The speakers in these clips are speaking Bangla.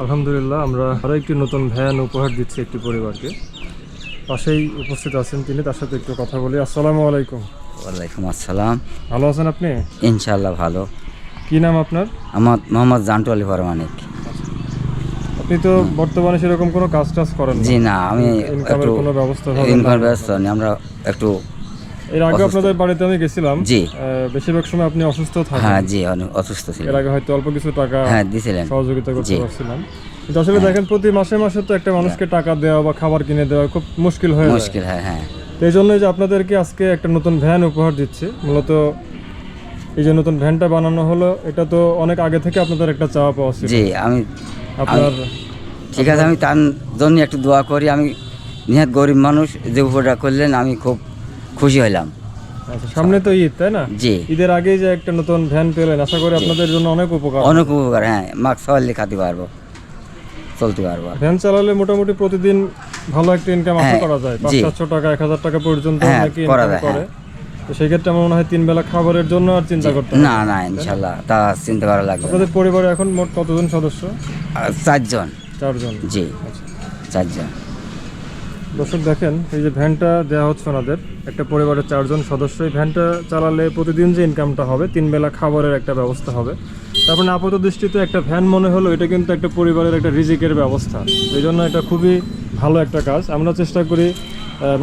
আলহামদুলিল্লাহ আমরা আরও একটি নতুন ভ্যান উপহার দিচ্ছি একটি পরিবারকে। পাশেই উপস্থিত আছেন তিনি তার সাথে একটু কথা বলি। আসসালামু আলাইকুম। ওয়ালাইকুম আসসালাম। ভালো আছেন আপনি? ইনশাল্লাহ ভালো। কি নাম আপনার? আমার মোহাম্মদ জান্টু আলী ফরমানিক আপনি তো বর্তমানে সেরকম কোনো কাজ টাজ করেন জি না আমি ইনকামের কোনো ব্যবস্থা হবে না। ইনকাম ব্যস্ত নেই আমরা একটু এর আগে আপনাদের বাড়িতে আমি গেছিলাম। জি। বেশিরভাগ সময় আপনি অসুস্থ থাকেন। হ্যাঁ জি অসুস্থ ছিল এর আগে হয়তো অল্প কিছু টাকা হ্যাঁ দিছিলেন। সহযোগিতা করতে পারছিলাম। কিন্তু আসলে দেখেন প্রতি মাসে মাসে তো একটা মানুষকে টাকা দেওয়া বা খাবার কিনে দেওয়া খুব মুশকিল হয়ে মুশকিল হ্যাঁ হ্যাঁ। তো এই জন্যই যে আপনাদেরকে আজকে একটা নতুন ভ্যান উপহার দিচ্ছি। মূলত এই যে নতুন ভ্যানটা বানানো হলো এটা তো অনেক আগে থেকে আপনাদের একটা চাওয়া পাওয়া ছিল। জি আমি আপনার ঠিক আছে আমি তার জন্য একটু দোয়া করি। আমি নিহাত গরিব মানুষ যে উপরটা করলেন আমি খুব খুশি হইলাম। আচ্ছা সামনে তো ঈদ তাই না? জি। ঈদের আগেই যে একটা নতুন ভ্যান পেলেন আশা করি আপনাদের জন্য অনেক উপকার। অনেক উপকার হ্যাঁ মাস্ক সবাই খাতে পারব চলতে পারব। ভ্যান চালালে মোটামুটি প্রতিদিন ভালো একটা ইনকাম আশা হ্যাঁ, করা যায়। পাঁচ। সাতশো টাকা এক হাজার টাকা পর্যন্ত হ্যাঁ, করা যায়, করে। তো সেই ক্ষেত্রে আমার মনে হয় তিন বেলা খাবারের জন্য আর চিন্তা করতে না। না ইনশাল্লাহ তা চিন্তা করা লাগবে। আপনাদের পরিবারে এখন মোট কতজন সদস্য? আর চারজন। চারজন। জি। চারজন। দর্শক দেখেন, এই যে ভ্যানটা দেওয়া হচ্ছে ওনাদের, একটা পরিবারের চারজন সদস্য, এই ভ্যানটা চালালে প্রতিদিন যে ইনকামটা হবে, তিন বেলা খাবারের একটা ব্যবস্থা হবে। তারপরে আপাত দৃষ্টিতে একটা ভ্যান মনে হলো, এটা কিন্তু একটা পরিবারের একটা রিজিকের ব্যবস্থা। এই জন্য এটা খুবই ভালো একটা কাজ। আমরা চেষ্টা করি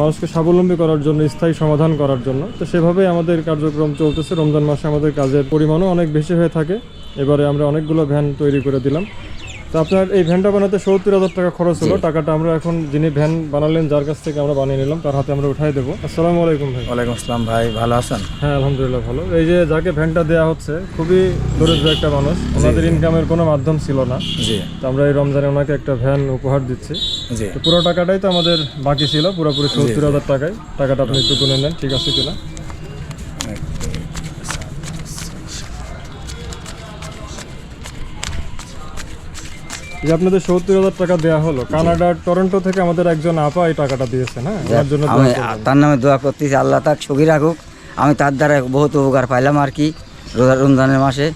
মানুষকে স্বাবলম্বী করার জন্য, স্থায়ী সমাধান করার জন্য। তো সেভাবেই আমাদের কার্যক্রম চলতেছে। রমজান মাসে আমাদের কাজের পরিমাণও অনেক বেশি হয়ে থাকে। এবারে আমরা অনেকগুলো ভ্যান তৈরি করে দিলাম। তো আপনার এই ভ্যানটা বানাতে সত্তর হাজার টাকা খরচ হলো। টাকাটা আমরা এখন যিনি ভ্যান বানালেন যার কাছ থেকে আমরা বানিয়ে নিলাম তার হাতে আমরা উঠাই দেবো। আসসালামু আলাইকুম ভাই। ওয়ালাইকুম আসসালাম ভাই ভালো আছেন? হ্যাঁ আলহামদুলিল্লাহ ভালো। এই যে যাকে ভ্যানটা দেওয়া হচ্ছে খুবই দরিদ্র একটা মানুষ। ওনাদের ইনকামের কোনো মাধ্যম ছিল না। জি। তো আমরা এই রমজানে ওনাকে একটা ভ্যান উপহার দিচ্ছি। জি। পুরো টাকাটাই তো আমাদের বাকি ছিল পুরোপুরি সত্তর হাজার টাকায়। টাকাটা আপনি একটু গুনে নেন ঠিক আছে কিনা? যে আপনাদের সত্তর হাজার টাকা দেওয়া হলো কানাডার টরন্টো থেকে আমাদের একজন আপা এই টাকাটা দিয়েছেন হ্যাঁ ওনার জন্য দোয়া আমি করবেন। তার নামে দোয়া করতেছি আল্লাহ তাক সুখী রাখুক। আমি তার দ্বারা বহুত উপকার পাইলাম আর কি রোজা রমজানের মাসে।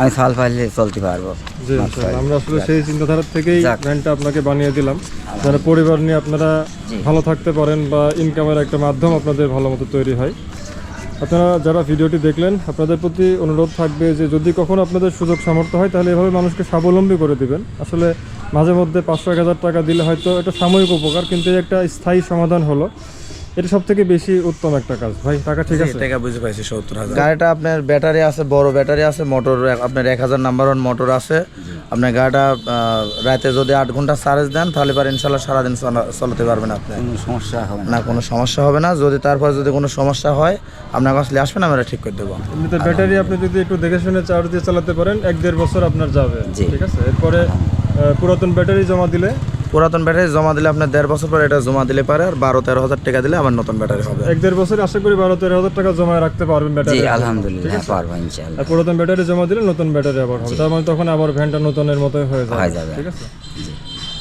আমি সাল পাইলে চলতে পারব। জি ইনশাআল্লাহ। আমরা আসলে সেই চিন্তাধারার থেকেই যাক। আপনাকে বানিয়ে দিলাম। যারা পরিবার নিয়ে আপনারা ভালো থাকতে পারেন বা ইনকামের একটা মাধ্যম আপনাদের ভালো মতো তৈরি হয়। আপনারা যারা ভিডিওটি দেখলেন, আপনাদের প্রতি অনুরোধ থাকবে যে যদি কখনো আপনাদের সুযোগ সামর্থ্য হয়, তাহলে এভাবে মানুষকে স্বাবলম্বী করে দিবেন। আসলে মাঝে মধ্যে পাঁচশো এক হাজার টাকা দিলে হয়তো একটা সাময়িক উপকার, কিন্তু একটা স্থায়ী সমাধান হলো। এটা সব থেকে বেশি উত্তম একটা কাজ। ভাই টাকা ঠিক আছে? টাকা বুঝে পাইছি সত্তর হাজার। গাড়িটা আপনার ব্যাটারি আছে বড় ব্যাটারি আছে মোটর আপনার এক হাজার নাম্বার ওয়ান মোটর আছে। আপনার গাড়িটা রাতে যদি আট ঘণ্টা চার্জ দেন তাহলে পারে ইনশাল্লাহ সারাদিন চলা- চালাতে পারবেন আপনি। কোনো সমস্যা হবে না। না কোনো সমস্যা হবে না। যদি তারপর যদি কোনো সমস্যা হয় আপনার কাছে আসবেন আমরা ঠিক করে দেবো। এমনিতে ব্যাটারি আপনি যদি একটু দেখে শুনে চার্জ দিয়ে চালাতে পারেন এক দেড় বছর আপনার যাবে। ঠিক আছে? এরপরে পুরাতন ব্যাটারি জমা দিলে পুরাতন ব্যাটারি জমা দিলে আপনার দেড় বছর পরে এটা জমা দিলে পারে আর বারো তেরো হাজার টাকা দিলে আবার নতুন ব্যাটারি হবে। এক দেড় বছর আশা করি বারো তেরো হাজার টাকা জমা রাখতে পারবেন ব্যাটারি। আলহামদুলিল্লাহ পারব পুরাতন ব্যাটারি জমা দিলে নতুন ব্যাটারি আবার হবে। তার মানে তখন আবার ভ্যানটা নতুনের মতোই হয়ে যাবে। ঠিক আছে?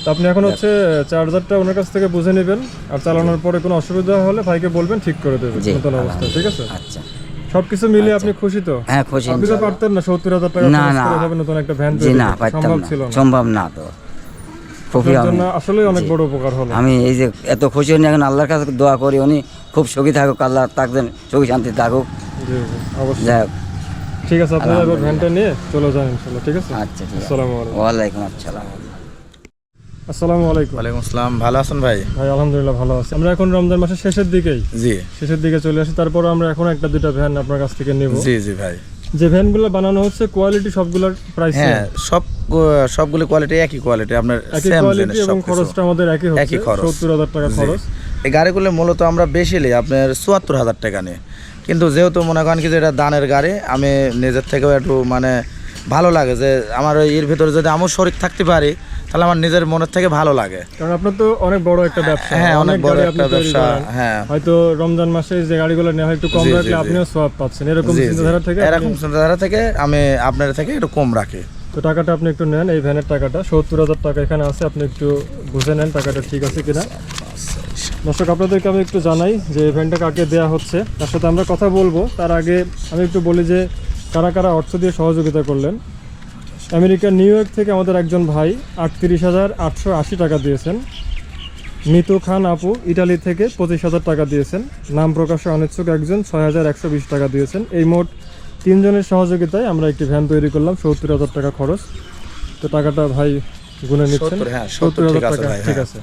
তো আপনি এখন হচ্ছে চার্জারটা ওনার কাছ থেকে বুঝে নেবেন আর চালানোর পরে কোনো অসুবিধা হলে ভাইকে বলবেন ঠিক করে দেবেন নতুন অবস্থা ঠিক আছে? আচ্ছা। সবকিছু মিলিয়ে আপনি খুশি তো? হ্যাঁ খুশি আপনি তো পারতেন না সত্তর হাজার টাকা না, না। নতুন একটা ভ্যান না সম্ভব ছিল না। সম্ভব না তো। খুবই আমি। আসলে অনেক বড় উপকার হলো। আমি এই যে এত খুশি হইনি এখন আল্লাহর কাছে দোয়া করি উনি খুব সুখী থাকুক আল্লাহ থাকবেন সুখী শান্তি থাকুক। যাই হোক। ঠিক আছে আপনারা এবার ভ্যানটা নিয়ে চলে যান ইনশাল্লাহ ঠিক আছে? আচ্ছা আসসালামু আলাইকুম। ওয়ালাইকুম আসসালাম। আসসালামু আলাইকুম। ওয়ালাইকুম আসসালাম ভালো আছেন ভাই? ভাই আলহামদুলিল্লাহ ভালো আছি। আমরা এখন রমজান মাসের শেষের দিকেই। জি। শেষের দিকে চলে আসি তারপর আমরা এখন একটা দুইটা ভ্যান আপনার কাছ থেকে নিব। জি জি ভাই। যে ভ্যানগুলো বানানো হচ্ছে কোয়ালিটি সবগুলোর প্রাইস হ্যাঁ সব সবগুলো কোয়ালিটি একই কোয়ালিটি আপনার একই সেম কোয়ালিটি এবং খরচটা আমাদের একই হচ্ছে একই খরচ। সত্তর হাজার টাকা খরচ। এই গাড়িগুলো মূলত আমরা বেশি নিই আপনার চুয়াত্তর হাজার টাকা নিয়ে কিন্তু যেহেতু মনে করেন কি যে এটা দানের গাড়ি আমি নিজের থেকেও একটু মানে ভালো লাগে যে আমার ওই এর ভিতরে যদি আমার শরীর থাকতে পারি তাহলে আমার নিজের মনের থেকে ভালো লাগে। কারণ আপনার তো অনেক বড় একটা ব্যবসা। হ্যাঁ অনেক বড় একটা ব্যবসা হ্যাঁ। হয়তো রমজান মাসে যে গাড়িগুলো নেওয়া হয় একটু কম রাখলে আপনিও সব পাচ্ছেন। এরকম। চিন্তাধারা থেকে এরকম চিন্তাধারা থেকে আমি আপনার থেকে একটু কম রাখি। তো টাকাটা আপনি একটু নেন এই ভ্যানের টাকাটা। সত্তর হাজার টাকা এখানে আছে আপনি একটু বুঝে নেন টাকাটা ঠিক আছে কিনা। দর্শক আপনাদেরকে আমি একটু জানাই যে ভ্যানটা কাকে দেওয়া হচ্ছে। তার সাথে আমরা কথা বলব। তার আগে আমি একটু বলি যে কারা কারা অর্থ দিয়ে সহযোগিতা করলেন? আমেরিকার নিউ ইয়র্ক থেকে আমাদের একজন ভাই আটত্রিশ হাজার আটশো আশি টাকা দিয়েছেন। মিতু খান আপু ইটালি থেকে পঁচিশ হাজার টাকা দিয়েছেন। নাম প্রকাশে অনিচ্ছুক একজন ছয় হাজার একশো বিশ টাকা দিয়েছেন। এই মোট তিনজনের সহযোগিতায় আমরা একটি ভ্যান তৈরি করলাম সত্তর হাজার টাকা খরচ। তো টাকাটা ভাই গুনে নিচ্ছেন। 70, হ্যাঁ, সত্তর হাজার টাকা ঠিক হ্যাঁ। আছে।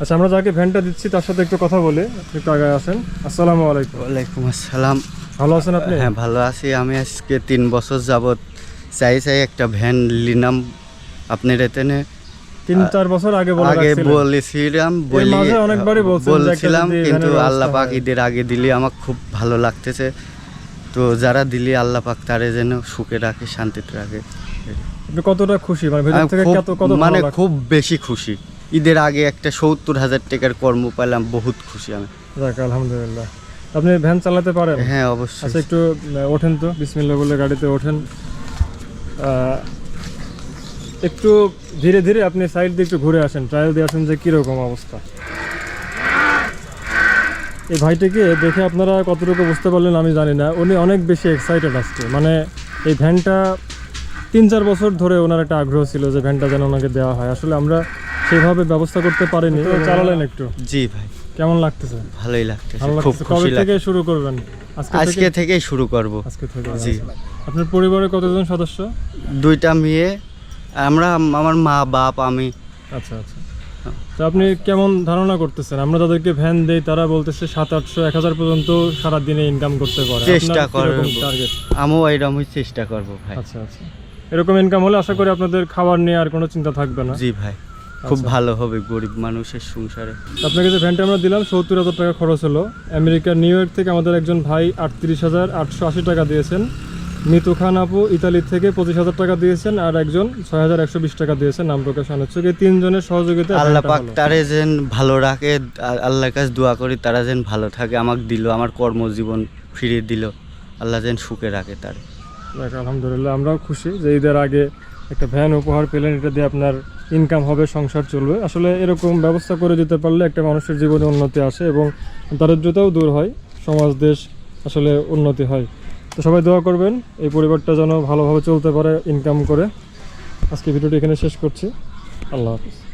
আচ্ছা আমরা যাকে ভ্যানটা দিচ্ছি তার সাথে একটু কথা বলি আপনি একটু আগে আসেন। আসসালামু আলাইকুম। ওয়ালাইকুম আসসালাম। ভালো আছেন আপনি? হ্যাঁ ভালো আছি। আমি আজকে তিন বছর যাবত চাই চাই একটা ভ্যান লিনাম আপনার এতেনে তিন চার বছর আগে আগে বলেছিলাম বলি বলছিলাম কিন্তু আল্লাহ পাক ঈদের আগে দিলে আমার খুব ভালো লাগতেছে। তো যারা দিলি আল্লাহ পাক তারে যেন সুখে রাখে শান্তিতে রাখে। কতটা খুশি? মানে মানে মানে খুব বেশি খুশি। ঈদের আগে একটা সত্তর হাজার টাকার কর্ম পেলাম বহুত খুশি আমি। আলহামদুলিল্লাহ। আপনি ভ্যান চালাতে পারেন? হ্যাঁ অবশ্যই। আচ্ছা একটু ওঠেন তো। বিসমিল্লা বলে গাড়িতে ওঠেন। একটু ধীরে ধীরে আপনি সাইড দিয়ে একটু ঘুরে আসেন। ট্রায়াল দিয়ে আসেন যে কীরকম অবস্থা। এই ভাইটিকে দেখে আপনারা কতটুকু বুঝতে পারলেন আমি জানি না। উনি অনেক বেশি এক্সাইটেড আসছে মানে এই ভ্যানটা তিন চার বছর ধরে ওনার একটা আগ্রহ ছিল যে ভ্যানটা যেন ওনাকে দেওয়া হয়। আসলে আমরা সেভাবে ব্যবস্থা করতে পারিনি। চালালেন একটু। জি ভাই। কেমন লাগতেছে? ভালোই লাগতেছে খুব খুশি থেকে শুরু করবেন? আজকে আজকে থেকে? থেকেই শুরু করব। আজকে থেকে জি। আপনার পরিবারে কতজন সদস্য? দুইটা মেয়ে আমরা আমার মা বাপ আমি। আচ্ছা আচ্ছা। তো আপনি কেমন ধারণা করতেছেন? আমরা যাদেরকে ভ্যান দেই তারা বলতেছে সাত আটশো এক হাজার পর্যন্ত সারা দিনে ইনকাম করতে পারে। চেষ্টা করব। আমিও এইরকমই চেষ্টা করব ভাই। আচ্ছা আচ্ছা। এরকম ইনকাম হলে আশা করি আপনাদের খাবার নিয়ে আর কোনো চিন্তা থাকবে না। জি ভাই। খুব আচ্ছা। ভালো হবে গরিব মানুষের সংসারে। আপনাকে যে ভ্যানটা আমরা দিলাম সত্তর হাজার টাকা খরচ হলো। আমেরিকার নিউ ইয়র্ক থেকে আমাদের একজন ভাই আটত্রিশ হাজার আটশো আশি টাকা দিয়েছেন। মিতু খান আপু ইতালি থেকে পঁচিশ হাজার টাকা দিয়েছেন আর একজন ছয় হাজার একশো বিশ টাকা দিয়েছেন নাম প্রকাশ অনিচ্ছুক এই তিনজনের সহযোগিতা আল্লাহ পাক। তারে যেন ভালো রাখে আল্লাহর কাছে দোয়া করি তারা যেন ভালো থাকে আমাকে দিল আমার কর্মজীবন ফিরিয়ে দিল। আল্লাহ যেন সুখে রাখে তারে। আলহামদুলিল্লাহ আমরাও খুশি যে ঈদের আগে একটা ভ্যান উপহার পেলেন এটা দিয়ে আপনার ইনকাম হবে, সংসার চলবে। আসলে এরকম ব্যবস্থা করে দিতে পারলে একটা মানুষের জীবনে উন্নতি আসে এবং দারিদ্রতাও দূর হয়, সমাজ, দেশ আসলে উন্নতি হয়। তো সবাই দোয়া করবেন, এই পরিবারটা যেন ভালোভাবে চলতে পারে ইনকাম করে। আজকে ভিডিওটি এখানে শেষ করছি। আল্লাহ হাফিজ।